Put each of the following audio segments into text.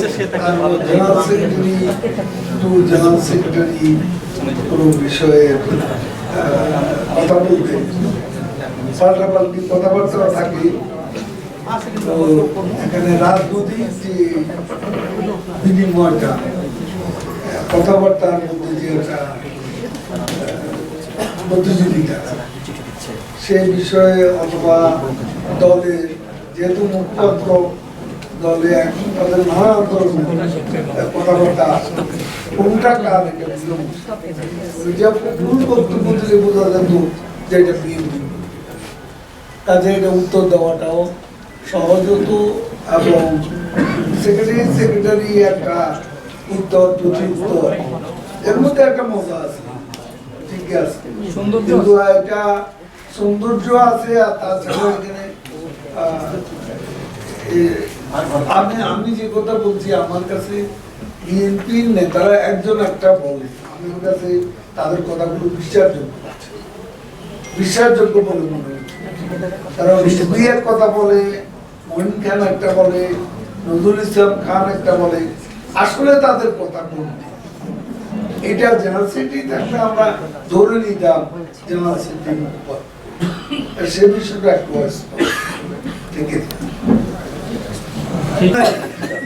বলছে সে general secretary to general secretary কোনো বিষয়ে কথা বলতে পাল্টাপাল্টি কথাবার্তা থাকে এখানে রাজনৈতিক যে বিনিময়টা কথাবার্তার মধ্যে যে একটা প্রতিযোগিতা সেই বিষয়ে অথবা দলে যেহেতু মুখপাত্র দলে এখন তাদের নানা ধরনের কথাবার্তা কোনটা কার এটা ভুল বক্তব্য দিলে বোঝা যেত যে এটা বিএনপি। কাজে এটা উত্তর দেওয়াটাও সহজ হতো এবং সেক্রেটারি সেক্রেটারি একটা উত্তর প্রতি উত্তর। এর মধ্যে একটা মজা আছে ঠিক আছে। সৌন্দর্য কিন্তু এটা সৌন্দর্য আছে আর তাছাড়া এখানে আমি আমি যে কথা বলছি আমার কাছে বিএনপির নেতারা একজন একটা বলে আমার কাছে তাদের কথাগুলো বিশ্বাসযোগ্য বিশ্বাসযোগ্য বলে মনে হচ্ছে। কারণ দুই এক কথা বলে মহিন খান একটা বলে নজরুল ইসলাম খান একটা বলে আসলে তাদের কথা কোনটি এটা জেনারেল সেক্রেটারি থাকলে আমরা ধরে নিতাম জেনারেল সে বিষয়টা একটু থেকে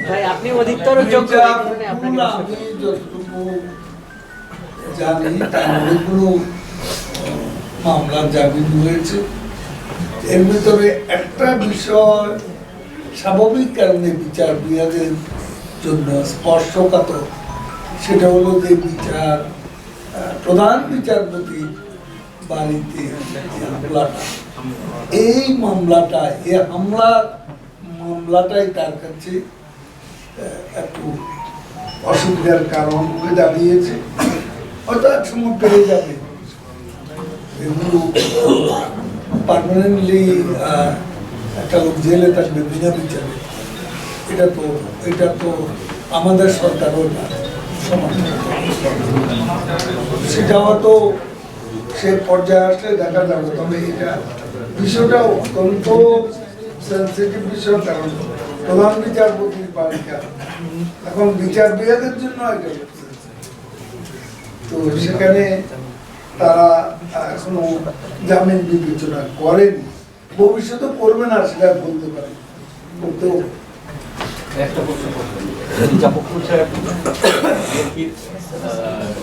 ভাই আপনি অধিকতর যোগ্য এটা এই কারণে আপনাকে পুরো আমি যতটুকু জানি তার অনেকগুলো মামলার জামিন হয়েছে। এর ভিতরে একটা বিষয় স্বাভাবিক কারণে বিচার বিভাগের জন্য স্পর্শকাতর। সেটা হলো যে বিচার প্রধান বিচারপতি বাড়িতে এই মামলাটা এই হামলার মামলাটাই তার কাছে একটু অসুবিধার কারণ হয়ে দাঁড়িয়েছে হয়তো এক সময় পেরে যাবে। এগুলো পার্মানেন্টলি একটা লোক জেলে থাকবে, বিনা বিচারে। এটা তো এটা তো আমাদের সরকারও না, সমর্থন। সেটা হয়তো সে পর্যায়ে আসলে দেখা যাবে, তবে এটা বিষয়টা অত্যন্ত সেন্সিটিভ বিষয় কারণ প্রধান বিচারপতির বাড়িটা এখন বিচার বিভাগের জন্য এটা। তো সেখানে তারা এখনও জামিন বিবেচনা করেনি ভবিষ্যতে করবে না সেটা বলতে পারি তো। একটা প্রশ্ন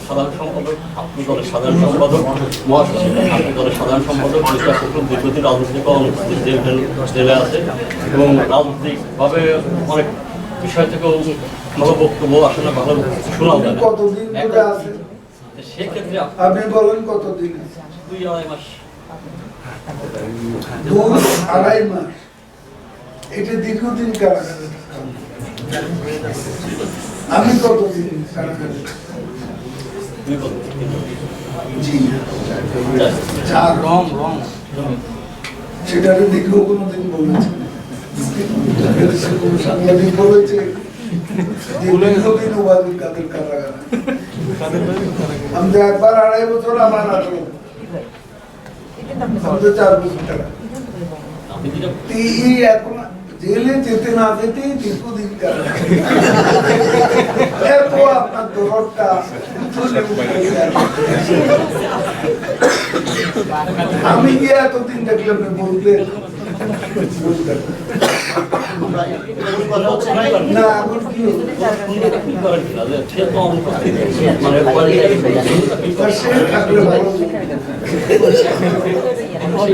সাধারণ সম্পাদক আপনি দলের সাধারণ সম্পাদক মহাসচিব আপনি দলের সাধারণ সম্পাদক মিস্টার ফখরুল দীর্ঘদিন রাজনৈতিক জেলে আছে। এবং রাজনৈতিকভাবে অনেক বিষয় থেকেও ভালো বক্তব্য আসলে ভালো শোনাও যায় সেক্ষেত্রে আপনি আপনি বলেন কতদিন দুই আড়াই মাস। দুই আড়াই মাস। এটা দীর্ঘদিন কারাগারে আমি কতদিন কারাগারে? জি। চার রং রং। সেটাকে দীর্ঘ কোনোদিন বলেছে কোনো সাংবাদিক বলেছে আমি একবার আড়াই বছর আমার আঠারো আমি তো চার বছর টাকা এখন জেলে যেতে না যেতেই দীর্ঘদিন এত আপনার দরদটা আমি গিয়ে এতদিন দেখলাম বলতে। না।